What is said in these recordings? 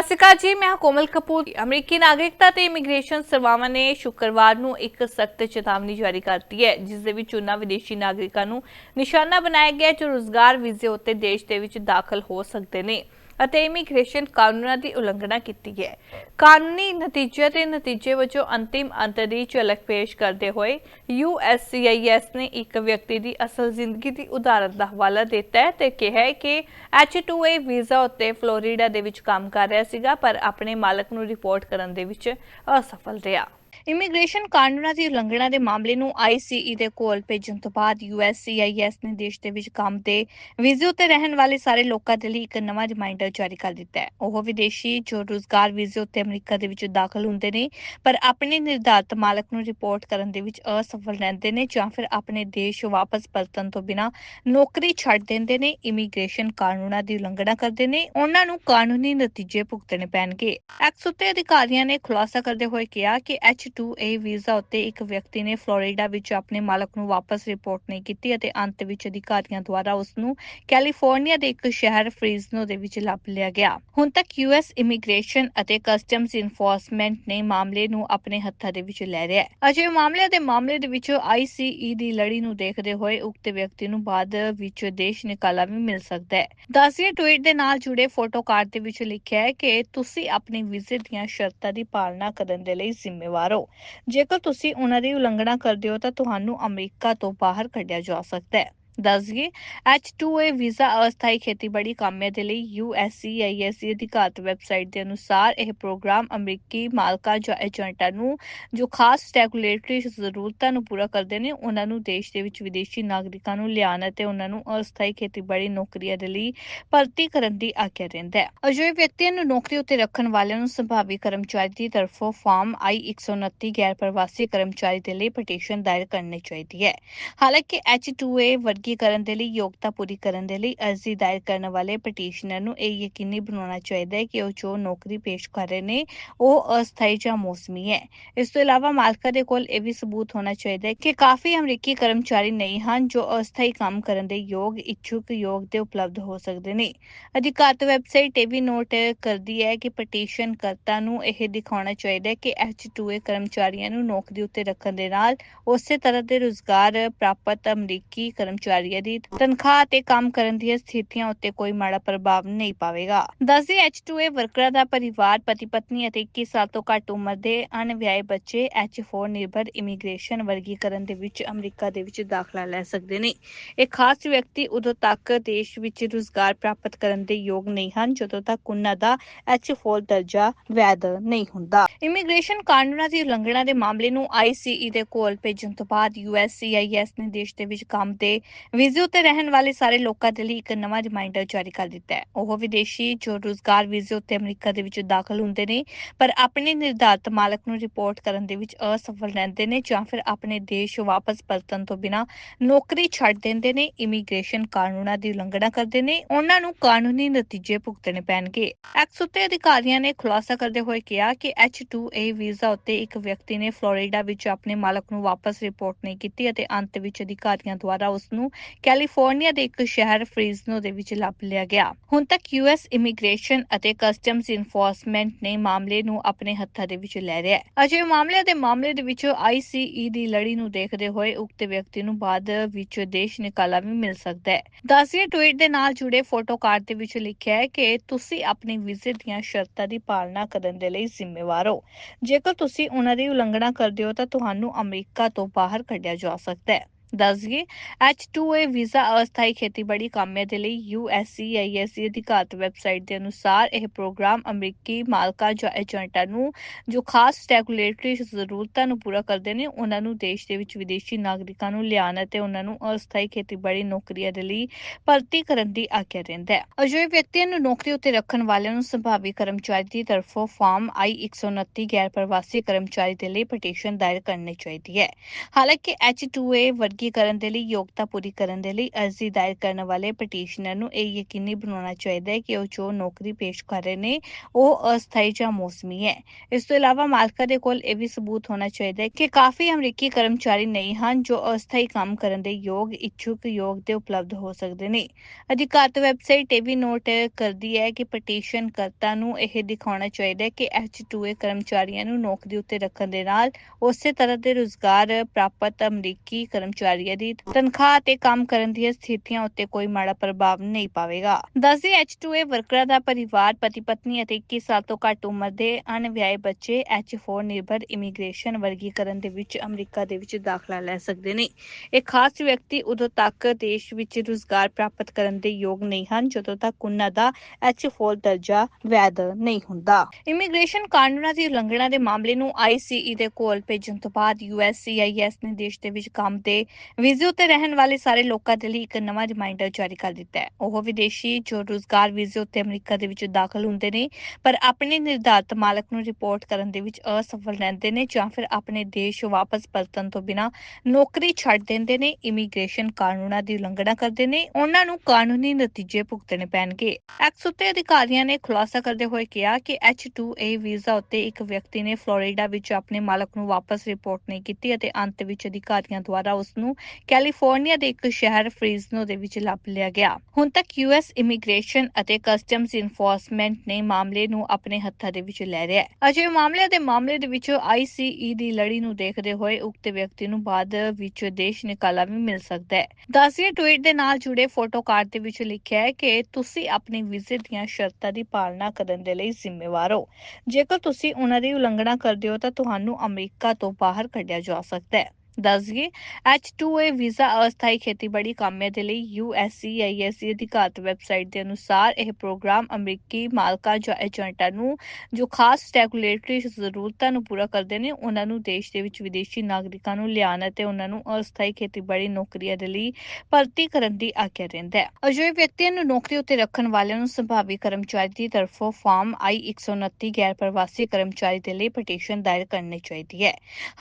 ਸਤਿ ਸ਼੍ਰੀ ਅਕਾਲ ਜੀ, ਮੈਂ ਕੋਮਲ ਕਪੂਰ। ਅਮਰੀਕੀ ਨਾਗਰਿਕਤਾ ਤੇ ਇਮੀਗ੍ਰੇਸ਼ਨ ਸੇਵਾਵਾਂ ਨੇ ਸ਼ੁੱਕਰਵਾਰ ਨੂੰ ਇੱਕ ਸਖਤ ਚੇਤਾਵਨੀ ਜਾਰੀ ਕਰਤੀ ਹੈ, ਜਿਸ ਦੇ ਵਿੱਚ ਉਹਨਾਂ ਵਿਦੇਸ਼ੀ ਨਾਗਰਿਕਾਂ ਨੂੰ ਨਿਸ਼ਾਨਾ ਬਣਾਇਆ ਗਿਆ ਜੋ ਰੋਜ਼ਗਾਰ, ਵੀਜ਼ੇ ਉੱਤੇ ਦੇਸ਼ ਦੇ ਵਿੱਚ ਦਾਖਲ ਹੋ ਸਕਦੇ ਨੇ। ਅਤੇ ਇਮੀਗ੍ਰੇਸ਼ਨ ਕਾਨੂੰਨਾਂ ਦੀ ਉਲੰਘਣਾ ਕੀਤੀ ਹੈ। ਕਾਨੂੰਨੀ ਨਤੀਜੇ ਤੇ ਨਤੀਜੇ ਵਜੋਂ ਅੰਤਿਮ ਅੰਤ ਦੀ ਝਲਕ ਪੇਸ਼ ਕਰਦੇ ਹੋਏ USCIS ਨੇ ਇੱਕ ਵਿਅਕਤੀ ਦੀ ਅਸਲ ਜ਼ਿੰਦਗੀ ਦੀ ਉਦਾਹਰਣ ਦਾ ਹਵਾਲਾ ਦਿੱਤਾ ਹੈ ਤੇ ਕਿਹਾ ਹੈ ਕਿ H2A ਵੀਜ਼ਾ ਉੱਤੇ ਫਲੋਰੀਡਾ ਦੇ ਵਿੱਚ ਕੰਮ ਕਰ ਰਿਹਾ ਸੀਗਾ, ਪਰ ਆਪਣੇ ਮਾਲਕ ਨੂੰ ਰਿਪੋਰਟ ਕਰਨ ਦੇ ਵਿੱਚ ਅਸਫਲ ਰਿਹਾ। ਇਮੀਗ੍ਰੇਸ਼ਨ ਕਾਨੂੰਨਾਂ ਦੀ ਉਲੰਘਣਾ ਦੇ ਮਾਮਲੇ ਨੂੰ ICE ਦੇ ਕੋਲ ਭੇਜਣ ਤੋਂ ਬਾਅਦ USCIS ਨੇ ਦੇਸ਼ ਦੇ ਵਿੱਚ ਕੰਮ ਤੇ ਵੀਜ਼ੇ ਉੱਤੇ ਰਹਿਣ ਵਾਲੇ ਸਾਰੇ ਲੋਕਾਂ ਦੇ ਲਈ ਇੱਕ ਨਵਾਂ ਰਿਮਾਈਂਡਰ ਜਾਰੀ ਕਰ ਦਿੱਤਾ ਹੈ। ਉਹ ਵਿਦੇਸ਼ੀ ਜੋ ਰੋਜ਼ਗਾਰ ਵੀਜ਼ੇ ਉੱਤੇ ਅਮਰੀਕਾ ਦੇ ਵਿੱਚ ਦਾਖਲ ਹੁੰਦੇ ਨੇ, ਪਰ ਆਪਣੇ ਨਿਰਧਾਰਤ ਮਾਲਕ ਨੂੰ ਰਿਪੋਰਟ ਕਰਨ ਦੇ ਵਿੱਚ ਅਸਫਲ ਰਹਿੰਦੇ ਨੇ ਜਾਂ ਫਿਰ ਆਪਣੇ ਦੇਸ਼ ਵਾਪਸ ਪਰਤਣ ਤੋਂ ਬਿਨਾਂ ਨੌਕਰੀ ਛੱਡ ਦਿੰਦੇ ਨੇ ਇਮੀਗ੍ਰੇਸ਼ਨ ਕਾਨੂੰਨਾਂ ਦੀ ਉਲੰਘਣਾ ਕਰਦੇ ਨੇ, ਉਹਨਾਂ ਨੂੰ ਕਾਨੂੰਨੀ ਨਤੀਜੇ ਭੁਗਤਣੇ ਪੈਣਗੇ। ਐਕਸ ਉੱਤੇ ਅਧਿਕਾਰੀਆਂ ਨੇ ਖੁਲਾਸਾ ਕਰਦੇ ਹੋਏ ਕਿਹਾ ਕਿ ਐਚ H2A ਵੀਜ਼ਾ ਉੱਤੇ ਇੱਕ ਵਿਅਕਤੀ ਨੇ ਫਲੋਰੀਡਾ ਵਿੱਚ ਆਪਣੇ ਮਾਲਕ ਨੂੰ ਵਾਪਸ ਰਿਪੋਰਟ ਨਹੀਂ ਕੀਤੀ ਅਤੇ ਅੰਤ ਵਿੱਚ ਅਧਿਕਾਰੀਆਂ ਦੁਆਰਾ ਉਸ ਨੂੰ ਕੈਲੀਫੋਰਨੀਆ ਦੇ ਇੱਕ ਸ਼ਹਿਰ ਫ੍ਰੀਜ਼ਨੋ ਦੇ ਵਿੱਚ ਲੱਭ ਲਿਆ ਗਿਆ। ਹੁਣ ਤੱਕ ਯੂਐਸ ਇਮੀਗ੍ਰੇਸ਼ਨ ਅਤੇ ਕਸਟਮਸ ਇਨਫੋਰਸਮੈਂਟ ਨੇ ਮਾਮਲੇ ਨੂੰ ਆਪਣੇ ਹੱਥਾਂ ਦੇ ਵਿੱਚ ਲੈ ਲਿਆ ਹੈ। ਅਜੇ ਮਾਮਲੇ ਦੇ ਮਾਮਲੇ ਦੇ ਵਿੱਚ ICE ਦੀ ਲੜੀ ਨੂੰ ਦੇਖਦੇ ਹੋਏ ਉਕਤ ਵਿਅਕਤੀ ਨੂੰ ਬਾਅਦ ਵਿੱਚ ਦੇਸ਼ ਨਿਕਾਲਾ ਵੀ ਮਿਲ ਸਕਦਾ ਹੈ। ਦਸਿਏ ਟਵੀਟ ਦੇ ਨਾਲ ਜੁੜੇ ਫੋਟੋ ਕਾਰਡ ਦੇ ਵਿੱਚ ਲਿਖਿਆ ਹੈ ਕਿ ਤੁਸੀਂ ਆਪਣੇ ਵੀਜ਼ੇ ਦੀਆਂ ਸ਼ਰਤਾਂ ਦੀ ਪਾਲਣਾ ਕਰਨ ਦੇ ਲਈ ਜ਼ਿੰਮੇਵਾਰ ਹੋ। ਜੇਕਰ ਤੁਸੀਂ ਉਹਨਾਂ ਦੀ ਉਲੰਘਣਾ ਕਰਦੇ ਹੋ ਤਾਂ ਤੁਹਾਨੂੰ ਅਮਰੀਕਾ ਤੋਂ ਬਾਹਰ ਕੱਢਿਆ ਜਾ ਸਕਦਾ ਹੈ। ਦੱਸਈਏ H2A ਵੀਜ਼ਾ ਅਸਥਾਈ ਖੇਤੀਬਾੜੀ ਕਾਮਿਆਂ ਦੇ ਲਈ USCIS ਦੀ ਅਧਿਕਾਰਤ ਵੈਬਸਾਈਟ ਦੇ ਅਨੁਸਾਰ ਇਹ ਪ੍ਰੋਗਰਾਮ ਅਮਰੀਕੀ ਮਾਲਕਾਂ ਜਾਂ ਏਜੰਟਾਂ ਨੂੰ ਜੋ ਖਾਸ ਰੈਗੂਲੇਟਰੀ ਜ਼ਰੂਰਤਾਂ ਨੂੰ ਪੂਰਾ ਕਰਦੇ ਨੇ, ਉਹਨਾਂ ਨੂੰ ਦੇਸ਼ ਦੇ ਵਿੱਚ ਵਿਦੇਸ਼ੀ ਨਾਗਰਿਕਾਂ ਨੂੰ ਲਿਆਉਣ ਅਤੇ ਉਹਨਾਂ ਨੂੰ ਅਸਥਾਈ ਖੇਤੀਬਾੜੀ ਨੌਕਰੀਆਂ ਦੇ ਲਈ ਭਰਤੀ ਕਰਨ ਦੀ ਆਗਿਆ ਦਿੰਦਾ ਹੈ। ਅਜਿਹੇ ਵਿਅਕਤੀਆਂ ਨੂੰ ਨੌਕਰੀ ਉੱਤੇ ਰੱਖਣ ਵਾਲਿਆਂ ਨੂੰ ਸੰਭਾਵੀ ਕਰਮਚਾਰੀ ਦੀ ਤਰਫੋਂ ਫਾਰਮ I-129 ਗੈਰ ਪ੍ਰਵਾਸੀ ਕਰਮਚਾਰੀ ਦੇ ਲਈ ਪਟੀਸ਼ਨ ਦਾਇਰ ਕਰਨੀ ਚਾਹੀਦੀ ਹੈ। ਹਾਲਾਂਕਿ H2A ਕਰਨ ਦੇ ਲਈ, ਯੋਗਤਾ ਪੂਰੀ ਕਰਨ ਦੇ ਲਈ ਅਰਜ਼ੀ ਦਾਇਰ ਕਰਨ ਵਾਲੇ ਪਟੀਸ਼ਨਰ ਨੂੰ ਇਹ ਯਕੀਨੀ ਬਣਾਉਣਾ ਚਾਹੀਦਾ ਹੈ ਕਿ ਉਹ ਜੋ ਨੌਕਰੀ ਪੇਸ਼ ਕਰ ਰਹੇ ਨੇ, ਉਹ ਅਸਥਾਈ ਜਾਂ ਮੌਸਮੀ ਹੈ। ਇਸ ਤੋਂ ਇਲਾਵਾ ਮਾਲਕਾਂ ਦੇ ਕੋਲ ਇਹ ਵੀ ਸਬੂਤ ਹੋਣਾ ਚਾਹੀਦਾ ਹੈ ਕਿ ਕਾਫੀ ਅਮਰੀਕੀ ਕਰਮਚਾਰੀ ਨਹੀਂ ਹਨ ਜੋ ਅਸਥਾਈ ਕੰਮ ਕਰਨ ਦੇ ਯੋਗ, ਇੱਛੁਕ ਯੋਗ ਦੇ ਉਪਲਬਧ ਹੋ ਸਕਦੇ ਨੇ। ਅਧਿਕਾਰਤ ਵੈਬਸਾਈਟ ਇਹ ਵੀ ਨੋਟ ਕਰਦੀ ਹੈ ਕਿ ਪਟੀਸ਼ਨ ਕਰਤਾ ਨੂੰ ਇਹ ਦਿਖਾਉਣਾ ਚਾਹੀਦਾ ਹੈ ਕਿ H2A ਕਰਮਚਾਰੀਆਂ ਨੂੰ ਨੌਕਰੀ ਉੱਤੇ ਰੱਖਣ ਦੇ ਨਾਲ ਉਸੇ ਤਰ੍ਹਾਂ ਦੇ ਰੁਜ਼ਗਾਰ ਪ੍ਰਾਪਤ ਅਮਰੀਕੀ ਕਰਮਚਾਰੀ ਕਰਮਚਾਰੀਆਂ ਦੀ। ਤਨਖਾਹ ਤੇ ਕੰਮ ਕਰਨ ਦੀਆਂ ਸਥਿਤੀਆਂ ਉੱਤੇ ਕੋਈ ਮਾੜਾ ਪ੍ਰਭਾਵ ਨਹੀਂ ਪਾਵੇਗਾ। ਦੱਸਦੇ H2A ਵਰਕਰਾਂ ਦਾ ਪਰਿਵਾਰ ਪਤੀ ਪਤਨੀ ਅਤੇ 21 ਸਾਲ ਤੋਂ ਘੱਟ ਉਮਰ ਦੇ ਅਣਵਿਆਹੇ ਬੱਚੇ H4 ਨਿਰਭਰ ਇਮੀਗ੍ਰੇਸ਼ਨ ਵਰਗੀਕਰਨ ਦੇ ਵਿੱਚ ਅਮਰੀਕਾ ਦੇ ਵਿੱਚ ਦਾਖਲਾ ਲੈ ਸਕਦੇ ਨੇ। ਇਹ ਖਾਸ ਵਿਅਕਤੀ ਉਦੋਂ ਤੱਕ ਦੇਸ਼ ਵਿੱਚ ਰੁਜ਼ਗਾਰ ਪ੍ਰਾਪਤ ਕਰਨ ਦੇ ਯੋਗ ਨਹੀਂ ਹਨ, ਜਦੋਂ ਤੱਕ ਉਹਨਾਂ ਦਾ H4 ਦਰਜਾ ਵੈਧ ਨਹੀਂ ਹੁੰਦਾ। ਇਮੀਗ੍ਰੇਸ਼ਨ ਕਾਨੂੰਨਾਂ ਦੀ ਉਲੰਘਣਾ ਦੇ ਮਾਮਲੇ ਨੂੰ ICE ਦੇ ਕੋਲ ਭੇਜਣ ਤੋਂ ਬਾਅਦ USCIS ਨੇ ਦੇਸ਼ ਦੇ ਵਿੱਚ ਕੰਮ ਦੇ ਵੀਜ਼ੇ ਉੱਤੇ ਰਹਿਣ ਵਾਲੇ ਸਾਰੇ ਲੋਕਾਂ ਦੇ ਲਈ ਇੱਕ ਨਵਾਂ ਰਿਮਾਈਂਡਰ ਜਾਰੀ ਕਰ ਦਿੱਤਾ ਹੈ। ਉਹ ਵਿਦੇਸ਼ੀ ਜੋ ਰੋਜ਼ਗਾਰ ਵੀਜ਼ੇ ਉੱਤੇ ਅਮਰੀਕਾ ਦੇ ਵਿੱਚ ਦਾਖਲ ਹੁੰਦੇ ਨੇ, ਪਰ ਆਪਣੇ ਨਿਰਧਾਰਤ ਮਾਲਕ ਨੂੰ ਰਿਪੋਰਟ ਕਰਨ ਦੇ ਵਿੱਚ ਅਸਫਲ ਰਹਿੰਦੇ ਨੇ ਜਾਂ ਫਿਰ ਆਪਣੇ ਦੇਸ਼ ਵਾਪਸ ਪਰਤਣ ਤੋਂ ਬਿਨਾਂ ਨੌਕਰੀ ਛੱਡ ਦਿੰਦੇ ਨੇ ਇਮੀਗ੍ਰੇਸ਼ਨ ਕਾਨੂੰਨਾਂ ਦੀ ਉਲੰਘਣਾ ਕਰਦੇ ਨੇ, ਉਹਨਾਂ ਨੂੰ ਕਾਨੂੰਨੀ ਨਤੀਜੇ ਭੁਗਤਣੇ ਪੈਣਗੇ। ਐਕਸ ਉੱਤੇ ਅਧਿਕਾਰੀਆਂ ਨੇ ਖੁਲਾਸਾ ਕਰਦੇ ਹੋਏ ਕਿਹਾ ਕਿ H2A ਵੀਜ਼ਾ ਉੱਤੇ ਇੱਕ ਵਿਅਕਤੀ ਨੇ ਫਲੋਰੀਡਾ ਵਿੱਚ ਆਪਣੇ ਮਾਲਕ ਨੂੰ ਵਾਪਸ ਰਿਪੋਰਟ ਨਹੀਂ ਕੀਤੀ ਅਤੇ ਅੰਤ ਵਿੱਚ ਅਧਿਕਾਰੀਆਂ ਦੁਆਰਾ ਉਸ ਨੂੰ ਕੈਲੀਫੋਰਨੀਆ ਦੇ ਇੱਕ ਸ਼ਹਿਰ ਫ੍ਰੀਜ਼ਨੋ ਦੇ ਵਿੱਚ ਲੱਭ ਲਿਆ ਗਿਆ। ਹੁਣ ਤੱਕ ਯੂਐਸ ਇਮੀਗ੍ਰੇਸ਼ਨ ਅਤੇ ਕਸਟਮਸ ਇਨਫੋਰਸਮੈਂਟ ਨੇ ਮਾਮਲੇ ਨੂੰ ਆਪਣੇ ਹੱਥਾਂ ਦੇ ਵਿੱਚ ਲੈ ਲਿਆ ਹੈ। ਅਜੇ ਮਾਮਲੇ ਦੇ ਮਾਮਲੇ ਦੇ ਵਿੱਚ ICE ਦੀ ਲੜੀ ਨੂੰ ਦੇਖਦੇ ਹੋਏ ਉਕਤ ਵਿਅਕਤੀ ਨੂੰ ਬਾਅਦ ਵਿੱਚ ਦੇਸ਼ ਨਿਕਾਲਾ ਵੀ ਮਿਲ ਸਕਦਾ ਹੈ। ਦਸਿਏ ਟਵੀਟ ਦੇ ਨਾਲ ਜੁੜੇ ਫੋਟੋ ਕਾਰਡ ਦੇ ਵਿੱਚ ਲਿਖਿਆ ਹੈ ਕਿ ਤੁਸੀਂ ਆਪਣੇ ਵੀਜ਼ੇ ਦੀਆਂ ਸ਼ਰਤਾਂ ਦੀ ਪਾਲਣਾ ਕਰਨ ਦੇ ਲਈ ਜ਼ਿੰਮੇਵਾਰ ਹੋ। ਜੇਕਰ ਤੁਸੀਂ ਉਹਨਾਂ ਦੀ ਉਲੰਘਣਾ ਕਰਦੇ ਹੋ ਤਾਂ ਤੁਹਾਨੂੰ ਅਮਰੀਕਾ ਤੋਂ ਬਾਹਰ ਕੱਢਿਆ ਜਾ ਸਕਦਾ ਹੈ। ਦੱਸਈਏ H2A ਵੀਜ਼ਾ ਅਸਥਾਈ ਖੇਤੀਬਾੜੀ ਕਾਮਿਆਂ ਦੇ ਲਈ USCIS ਦੀ ਅਧਿਕਾਰਤ ਵੈਬਸਾਈਟ ਦੇ ਅਨੁਸਾਰ ਇਹ ਪ੍ਰੋਗਰਾਮ ਅਮਰੀਕੀ ਮਾਲਕਾਂ ਜਾਂ ਏਜੰਟਾਂ ਨੂੰ ਜੋ ਖਾਸ ਰੈਗੂਲੇਟਰੀ ਜ਼ਰੂਰਤਾਂ ਨੂੰ ਪੂਰਾ ਕਰਦੇ ਨੇ, ਉਹਨਾਂ ਨੂੰ ਦੇਸ਼ ਦੇ ਵਿੱਚ ਵਿਦੇਸ਼ੀ ਨਾਗਰਿਕਾਂ ਨੂੰ ਲਿਆਉਣ ਅਤੇ ਉਹਨਾਂ ਨੂੰ ਅਸਥਾਈ ਖੇਤੀਬਾੜੀ ਨੌਕਰੀਆਂ ਦੇ ਲਈ ਭਰਤੀ ਕਰਨ ਦੀ ਆਗਿਆ ਦਿੰਦਾ ਹੈ। ਅਜਿਹੇ ਵਿਅਕਤੀਆਂ ਨੂੰ ਨੌਕਰੀ ਉੱਤੇ ਰੱਖਣ ਵਾਲਿਆਂ ਨੂੰ ਸੰਭਾਵੀ ਕਰਮਚਾਰੀ ਦੀ ਤਰਫੋਂ ਫਾਰਮ I-129 ਗੈਰ ਪ੍ਰਵਾਸੀ ਕਰਮਚਾਰੀ ਦੇ ਲਈ ਪਟੀਸ਼ਨ ਦਾਇਰ ਕਰਨੀ ਚਾਹੀਦੀ ਹੈ। ਹਾਲਾਂਕਿ H2A ਵਰਗੀ ਕਰਨ ਦੇ ਲਈ, ਯੋਗਤਾ ਪੂਰੀ ਕਰਨ ਦੇ ਲਈ ਅਰਜ਼ੀ ਦਾਇਰ ਕਰਨ ਵਾਲੇ ਪਟੀਸ਼ਨਰ ਨੂੰ ਇਹ ਯਕੀਨੀ ਬਣਾਉਣਾ ਚਾਹੀਦਾ ਹੈ ਕਿ ਉਹ ਜੋ ਨੌਕਰੀ ਪੇਸ਼ ਕਰ ਰਹੇ ਨੇ, ਉਹ ਅਸਥਾਈ ਜਾਂ ਮੌਸਮੀ ਹੈ। ਇਸ ਤੋਂ ਇਲਾਵਾ ਮਾਲਕਾਂ ਦੇ ਕੋਲ ਇਹ ਵੀ ਸਬੂਤ ਹੋਣਾ ਚਾਹੀਦਾ ਹੈ ਕਿ ਕਾਫੀ ਅਮਰੀਕੀ ਕਰਮਚਾਰੀ ਨਹੀਂ ਹਨ ਜੋ ਅਸਥਾਈ ਕੰਮ ਕਰਨ ਦੇ ਯੋਗ, ਇੱਛੁਕ ਯੋਗ ਤੇ ਉਪਲਬਧ ਹੋ ਸਕਦੇ ਨੇ। ਅਧਿਕਾਰਤ ਵੈਬਸਾਈਟ ਇਹ ਵੀ ਨੋਟ ਕਰਦੀ ਹੈ ਕਿ ਪਟੀਸ਼ਨ ਕਰਤਾ ਨੂੰ ਇਹ ਦਿਖਾਉਣਾ ਚਾਹੀਦਾ ਹੈ ਕਿ H2A ਕਰਮਚਾਰੀਆਂ ਨੂੰ ਨੌਕਰੀ ਉੱਤੇ ਰੱਖਣ ਦੇ ਨਾਲ ਉਸੇ ਤਰ੍ਹਾਂ ਦੇ ਰੁਜ਼ਗਾਰ ਪ੍ਰਾਪਤ ਅਮਰੀਕੀ ਕਰਮਚਾਰੀ ਕਰਮਚਾਰੀਆਂ ਦੀ। ਤਨਖਾਹ ਤੇ ਕੰਮ ਕਰਨ ਦੀਆਂ ਸਥਿਤੀਆਂ ਉੱਤੇ ਕੋਈ ਮਾੜਾ ਪ੍ਰਭਾਵ ਨਹੀਂ ਪਾਵੇਗਾ। ਦੱਸਦੇ H2A ਵਰਕਰਾਂ ਦਾ ਪਰਿਵਾਰ ਪਤੀ ਪਤਨੀ ਅਤੇ 21 ਸਾਲ ਤੋਂ ਘੱਟ ਉਮਰ ਦੇ ਅਣਵਿਆਹੇ ਬੱਚੇ H4 ਨਿਰਭਰ ਇਮੀਗ੍ਰੇਸ਼ਨ ਵਰਗੀਕਰਨ ਦੇ ਵਿੱਚ ਅਮਰੀਕਾ ਦੇ ਵਿੱਚ ਦਾਖਲਾ ਲੈ ਸਕਦੇ ਨੇ। ਇਹ ਖਾਸ ਵਿਅਕਤੀ ਉਦੋਂ ਤੱਕ ਦੇਸ਼ ਵਿੱਚ ਰੁਜ਼ਗਾਰ ਪ੍ਰਾਪਤ ਕਰਨ ਦੇ ਯੋਗ ਨਹੀਂ ਹਨ, ਜਦੋਂ ਤੱਕ ਉਹਨਾਂ ਦਾ H4 ਦਰਜਾ ਵੈਧ ਨਹੀਂ ਹੁੰਦਾ। ਇਮੀਗ੍ਰੇਸ਼ਨ ਕਾਨੂੰਨਾਂ ਦੀ ਉਲੰਘਣਾ ਦੇ ਮਾਮਲੇ ਨੂੰ ICE ਦੇ ਕੋਲ ਭੇਜਣ ਤੋਂ ਬਾਅਦ USCIS ਨੇ ਦੇਸ਼ ਦੇ ਵਿੱਚ ਕੰਮ ਦੇ ਵੀਜ਼ੇ ਉੱਤੇ ਰਹਿਣ ਵਾਲੇ ਸਾਰੇ ਲੋਕਾਂ ਦੇ ਲਈ ਇੱਕ ਨਵਾਂ ਰਿਮਾਈਂਡਰ ਜਾਰੀ ਕਰ ਦਿੱਤਾ ਹੈ। ਉਹ ਵਿਦੇਸ਼ੀ ਜੋ ਰੁਜ਼ਗਾਰ ਵੀਜ਼ੇ ਉੱਤੇ ਅਮਰੀਕਾ ਦੇ ਵਿੱਚ ਦਾਖਲ ਹੁੰਦੇ ਨੇ, ਪਰ ਆਪਣੇ ਨਿਰਧਾਰਤ ਮਾਲਕ ਨੂੰ ਰਿਪੋਰਟ ਕਰਨ ਦੇ ਵਿੱਚ ਅਸਫਲ ਰਹਿੰਦੇ ਨੇ ਜਾਂ ਫਿਰ ਆਪਣੇ ਦੇਸ਼ ਵਾਪਸ ਪਰਤਣ ਤੋਂ ਬਿਨਾਂ ਨੌਕਰੀ ਛੱਡ ਦਿੰਦੇ ਨੇ, ਇਮੀਗ੍ਰੇਸ਼ਨ ਕਾਨੂੰਨਾਂ ਦੀ ਉਲੰਘਣਾ ਕਰਦੇ ਨੇ, ਉਹਨਾਂ ਨੂੰ ਕਾਨੂੰਨੀ ਨਤੀਜੇ ਭੁਗਤਣੇ ਪੈਣਗੇ। ਐਕਸ ਉੱਤੇ ਅਧਿਕਾਰੀਆਂ ਨੇ ਖੁਲਾਸਾ ਕਰਦੇ ਹੋਏ ਕਿਹਾ ਕਿ H2A ਵੀਜ਼ਾ ਉੱਤੇ ਇੱਕ ਵਿਅਕਤੀ ਨੇ ਫਲੋਰੀਡਾ ਵਿੱਚ ਆਪਣੇ ਮਾਲਕ ਨੂੰ ਵਾਪਸ ਰਿਪੋਰਟ ਨਹੀਂ ਕੀਤੀ ਅਤੇ ਅੰਤ ਵਿੱਚ ਅਧਿਕਾਰੀਆਂ ਦੁਆਰਾ ਉਸ ਨੂੰ ਕੈਲੀਫੋਰਨੀਆ ਦੇ ਇੱਕ ਸ਼ਹਿਰ ਫਰੀਜ਼ਨੋ ਦੇ ਵਿੱਚ ਲੱਭ ਲਿਆ ਗਿਆ। ਹੁਣ ਤੱਕ ਯੂਐਸ ਇਮੀਗ੍ਰੇਸ਼ਨ ਅਤੇ ਕਸਟਮਸ ਇਨਫੋਰਸਮੈਂਟ ਨੇ ਮਾਮਲੇ ਨੂੰ ਆਪਣੇ ਹੱਥਾਂ ਦੇ ਵਿੱਚ ਲੈ ਲਿਆ ਹੈ। ਅਜੇ ਮਾਮਲੇ ਦੇ ਮਾਮਲੇ ਦੇ ਵਿੱਚ ICE ਦੀ ਲੜੀ ਨੂੰ ਦੇਖਦੇ ਹੋਏ ਉਕਤ ਵਿਅਕਤੀ ਨੂੰ ਬਾਅਦ ਵਿੱਚ ਦੇਸ਼ ਨਿਕਾਲਾ ਵੀ ਮਿਲ ਸਕਦਾ ਹੈ। ਦਸਿਏ ਟਵੀਟ ਦੇ ਨਾਲ ਜੁੜੇ ਫੋਟੋ ਕਾਰਡ ਦੇ ਵਿੱਚ ਲਿਖਿਆ ਹੈ ਕਿ ਤੁਸੀਂ ਆਪਣੇ ਵੀਜ਼ੇ ਦੀਆਂ ਸ਼ਰਤਾਂ ਦੀ ਪਾਲਣਾ ਕਰਨ ਦੇ ਲਈ ਜ਼ਿੰਮੇਵਾਰ ਹੋ। ਜੇਕਰ ਤੁਸੀਂ ਉਹਨਾਂ ਦੀ ਉਲੰਘਣਾ ਕਰਦੇ ਹੋ ਤਾਂ ਤੁਹਾਨੂੰ ਅਮਰੀਕਾ ਤੋਂ ਬਾਹਰ ਕੱਢਿਆ ਜਾ ਸਕਦਾ ਹੈ। ਦੱਸ ਦੱਸਈਏ H2A ਵੀਜ਼ਾ ਅਸਥਾਈ ਖੇਤੀਬਾੜੀ ਕਾਮਿਆਂ ਦੇ ਲਈ USCIS ਦੀ ਅਧਿਕਾਰਤ ਵੈਬਸਾਈਟ ਦੇ ਅਨੁਸਾਰ ਇਹ ਪ੍ਰੋਗਰਾਮ ਅਮਰੀਕੀ ਮਾਲਕਾਂ ਜਾਂ ਏਜੰਟਾਂ ਨੂੰ ਜੋ ਖਾਸ ਰੈਗੂਲੇਟਰੀ ਜ਼ਰੂਰਤਾਂ ਨੂੰ ਪੂਰਾ ਕਰਦੇ ਨੇ, ਉਹਨਾਂ ਨੂੰ ਦੇਸ਼ ਦੇ ਵਿੱਚ ਵਿਦੇਸ਼ੀ ਨਾਗਰਿਕਾਂ ਨੂੰ ਲਿਆਉਣ ਅਤੇ ਉਹਨਾਂ ਨੂੰ ਅਸਥਾਈ ਖੇਤੀਬਾੜੀ ਨੌਕਰੀਆਂ ਦੇ ਲਈ ਭਰਤੀ ਕਰਨ ਦੀ ਆਗਿਆ ਦਿੰਦਾ ਹੈ। ਅਜਿਹੇ ਵਿਅਕਤੀਆਂ ਨੂੰ ਨੌਕਰੀ ਉੱਤੇ ਰੱਖਣ ਵਾਲਿਆਂ ਨੂੰ ਸੰਭਾਵੀ ਕਰਮਚਾਰੀ ਦੀ ਤਰਫੋਂ ਫਾਰਮ I-129 ਗੈਰ ਪ੍ਰਵਾਸੀ ਕਰਮਚਾਰੀ ਦੇ ਲਈ ਪਟੀਸ਼ਨ ਦਾਇਰ ਕਰਨੀ ਚਾਹੀਦੀ ਹੈ।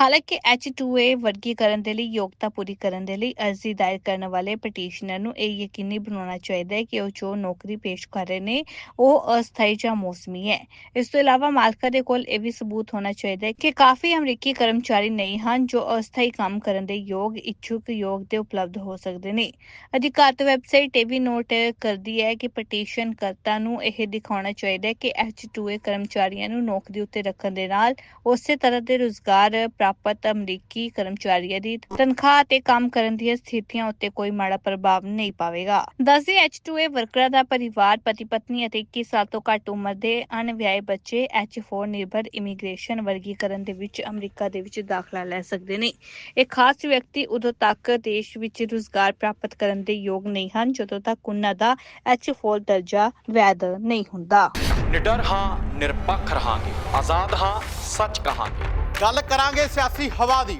ਹਾਲਾਂਕਿ H2A ਕਰਨ ਦੇ ਲਈ, ਯੋਗਤਾ ਪੂਰੀ ਕਰਨ ਦੇ ਲਈ ਅਰਜ਼ੀ ਦਾਇਰ ਕਰਨ ਵਾਲੇ ਪਟੀਸ਼ਨਰ ਨੂੰ ਇਹ ਯਕੀਨੀ ਬਣਾਉਣਾ ਚਾਹੀਦਾ ਹੈ ਕਿ ਉਹ ਜੋ ਨੌਕਰੀ ਪੇਸ਼ ਕਰ ਰਹੇ ਨੇ, ਉਹ ਅਸਥਾਈ ਜਾਂ ਮੌਸਮੀ ਹੈ। ਇਸ ਤੋਂ ਇਲਾਵਾ ਮਾਲਕਾਂ ਦੇ ਕੋਲ ਇਹ ਵੀ ਸਬੂਤ ਹੋਣਾ ਚਾਹੀਦਾ ਹੈ ਕਿ ਕਾਫੀ ਅਮਰੀਕੀ ਕਰਮਚਾਰੀ ਨਹੀਂ ਹਨ ਜੋ ਅਸਥਾਈ ਕੰਮ ਕਰਨ ਦੇ ਯੋਗ, ਇੱਛੁਕ ਯੋਗ ਤੇ ਉਪਲਬਧ ਹੋ ਸਕਦੇ ਨੇ। ਅਧਿਕਾਰਤ ਵੈਬਸਾਈਟ ਇਹ ਵੀ ਨੋਟ ਕਰਦੀ ਹੈ ਕਿ ਪਟੀਸ਼ਨ ਕਰਤਾ ਨੂੰ ਇਹ ਦਿਖਾਉਣਾ ਚਾਹੀਦਾ ਹੈ ਕਿ H2A ਕਰਮਚਾਰੀਆਂ ਨੂੰ ਨੌਕਰੀ ਉੱਤੇ ਰੱਖਣ ਦੇ ਨਾਲ ਉਸੇ ਤਰ੍ਹਾਂ ਦੇ ਰੁਜ਼ਗਾਰ ਪ੍ਰਾਪਤ ਅਮਰੀਕੀ ਕਰਮਚਾਰੀ ਕਰਮਚਾਰੀਆਂ ਦੀ। ਤਨਖਾਹ ਤੇ ਕੰਮ ਕਰਨ ਦੀਆਂ ਸਥਿਤੀਆਂ ਉੱਤੇ ਕੋਈ ਮਾੜਾ ਪ੍ਰਭਾਵ ਨਹੀਂ ਪਾਵੇਗਾ। ਦੱਸਦੇ H2A ਵਰਕਰਾਂ ਦਾ ਪਰਿਵਾਰ ਪਤੀ ਪਤਨੀ ਅਤੇ 21 ਸਾਲ ਤੋਂ ਘੱਟ ਉਮਰ ਦੇ ਅਣਵਿਆਹੇ ਬੱਚੇ H4 ਨਿਰਭਰ ਇਮੀਗ੍ਰੇਸ਼ਨ ਵਰਗੀਕਰਨ ਦੇ ਵਿੱਚ ਅਮਰੀਕਾ ਦੇ ਵਿੱਚ ਦਾਖਲਾ ਲੈ ਸਕਦੇ ਨੇ। ਇਹ ਖਾਸ ਵਿਅਕਤੀ ਉਦੋਂ ਤੱਕ ਦੇਸ਼ ਵਿੱਚ ਰੁਜ਼ਗਾਰ ਪ੍ਰਾਪਤ ਕਰਨ ਦੇ ਯੋਗ ਨਹੀਂ ਹਨ ਜਦੋਂ ਤੱਕ ਉਹਨਾਂ ਦਾ H4 ਦਰਜਾ ਵੈਧ ਨਹੀਂ ਹੁੰਦਾ। ਨਿਡਰ ਹਾਂ ਨਿਰਪੱਖ ਰਹਾਂਗੇ। ਆਜ਼ਾਦ ਹਾਂ ਸੱਚ ਕਹਾਂਗੇ। ਗੱਲ ਕਰਾਂਗੇ ਸਿਆਸੀ ਹਵਾ ਦੀ।